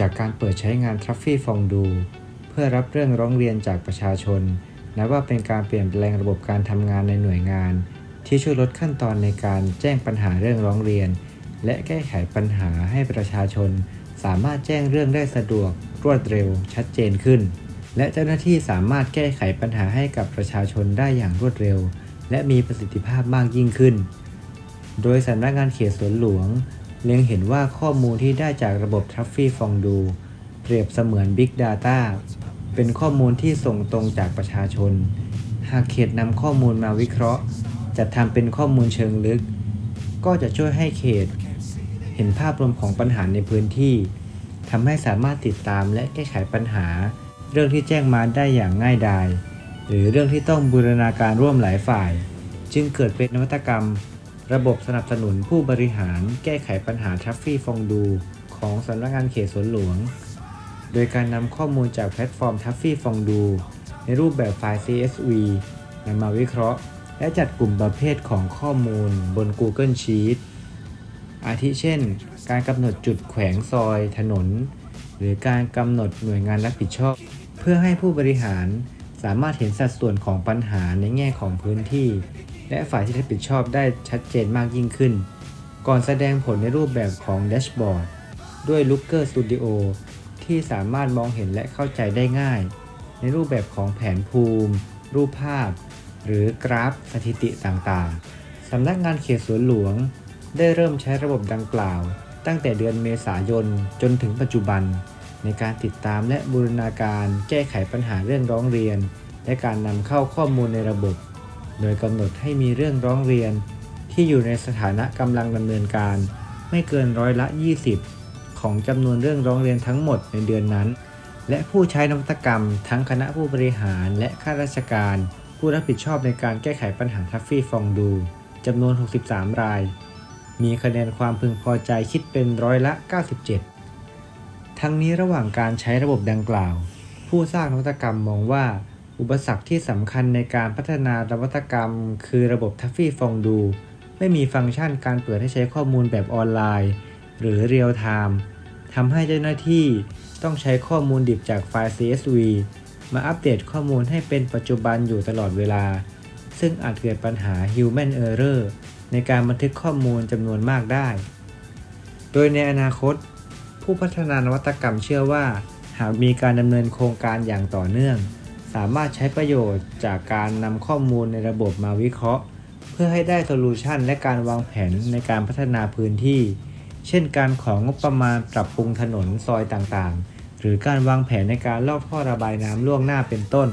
จากการเปิดใช้งานทัฟฟี่ฟองดูเพื่อรับเรื่องร้องเรียนจากประชาชนนับว่าเป็นการเปลี่ยนแปลงระบบการทำงานในหน่วยงาน ที่ช่วยลดขั้นตอนในการแจ้งปัญหาเรื่องร้องเรียน และแก้ไขปัญหาให้ประชาชน สามารถแจ้งเรื่องได้สะดวก รวดเร็ว ชัดเจนขึ้น และเจ้าหน้าที่สามารถแก้ไขปัญหาให้กับประชาชนได้อย่างรวดเร็ว และมีประสิทธิภาพมากยิ่งขึ้น โดยสำนักงานเขตสวนหลวง เล็งเห็นว่าข้อมูลที่ได้จากระบบทัฟฟี่ฟองดู เปรียบเสมือน Big Data เป็นข้อมูลที่ส่งตรงจากประชาชน หากเขตนำข้อมูลมาวิเคราะห์ จัดทำเป็นข้อมูลเชิงลึก ก็จะช่วยให้เขต เห็นภาพรวมของปัญหาในพื้นที่ทำให้สามารถติดตามและแก้ไขปัญหา เรื่องที่แจ้งมาได้อย่างง่ายดาย หรือเรื่องที่ต้องบูรณาการร่วมหลายฝ่าย จึงเกิดเป็นนวัตกรรม ระบบสนับสนุนผู้บริหารแก้ไขปัญหาทัฟฟี่ฟองดูของสำนักงานเขตสวนหลวง โดยการนำข้อมูลจากแพลตฟอร์มทัฟฟี่ฟองดู ในรูปแบบไฟล์ CSV นำมาวิเคราะห์ และจัดกลุ่มประเภทของข้อมูลบน Google Sheet อาทิเช่น การกำหนดจุดแขวงซอยถนน หรือการกำหนดหน่วยงานรับผิดชอบ เพื่อให้ผู้บริหารสามารถเห็นสัดส่วนของปัญหาในแง่ของพื้นที่ และฝ่ายที่รับผิดชอบได้ชัดเจนมากยิ่งขึ้น ก่อนแสดงผลในรูปแบบของแดชบอร์ดด้วย Looker Studio ที่สามารถมองเห็นและเข้าใจได้ง่าย ในรูปแบบของแผนภูมิ รูปภาพ หรือกราฟสถิติต่างๆ สำนักงานเขตสวนหลวง ได้เริ่มใช้ระบบดังกล่าว ตั้งแต่เดือนเมษายนจนถึงปัจจุบัน ในการติดตามและบูรณาการแก้ไขปัญหาเรื่องร้องเรียน และการนำเข้าข้อมูลในระบบ โดยกำหนดให้มีเรื่องร้องเรียนที่อยู่ในสถานะกำลังดำเนินการ ไม่เกินร้อยละ 20 ของจำนวนเรื่องร้องเรียนทั้งหมดในเดือนนั้น และผู้ใช้นวัตกรรม ทั้งคณะผู้บริหารและข้าราชการ ผู้รับผิดชอบในการแก้ไขปัญหาทัฟฟี่ฟองดูจำนวน 63 ราย มีคะแนนความพึงพอใจคิดเป็นร้อยละ 97 ทั้งนี้ระหว่างการใช้ระบบดังกล่าว ผู้สร้างนวัตกรรมมองว่า อุปสรรคที่สำคัญในการพัฒนานวัตกรรม คือระบบทัฟฟี่ฟองดู ไม่มีฟังก์ชันการเปิดให้ใช้ข้อมูลแบบออนไลน์ หรือเรียลไทม์ทำให้เจ้าหน้าที่ต้องใช้ข้อมูลดิบจากไฟล์ CSV มาอัปเดตข้อมูลให้เป็นปัจจุบันอยู่ตลอดเวลา ซึ่งอาจเกิดปัญหา Human Error ในการบันทึกข้อมูลจำนวนมากได้ โดยในอนาคต ผู้พัฒนานวัตกรรมเชื่อว่า หากมีการดำเนินโครงการอย่างต่อเนื่อง สามารถใช้ประโยชน์จากการนำข้อมูลในระบบมาวิเคราะห์ เพื่อให้ได้โซลูชันและการวางแผนในการพัฒนาพื้นที่ เช่นการของงบประมาณปรับปรุงถนนซอยต่างๆ หรือการวางแผนในการลอกท่อระบายน้ำล่วงหน้าเป็นต้น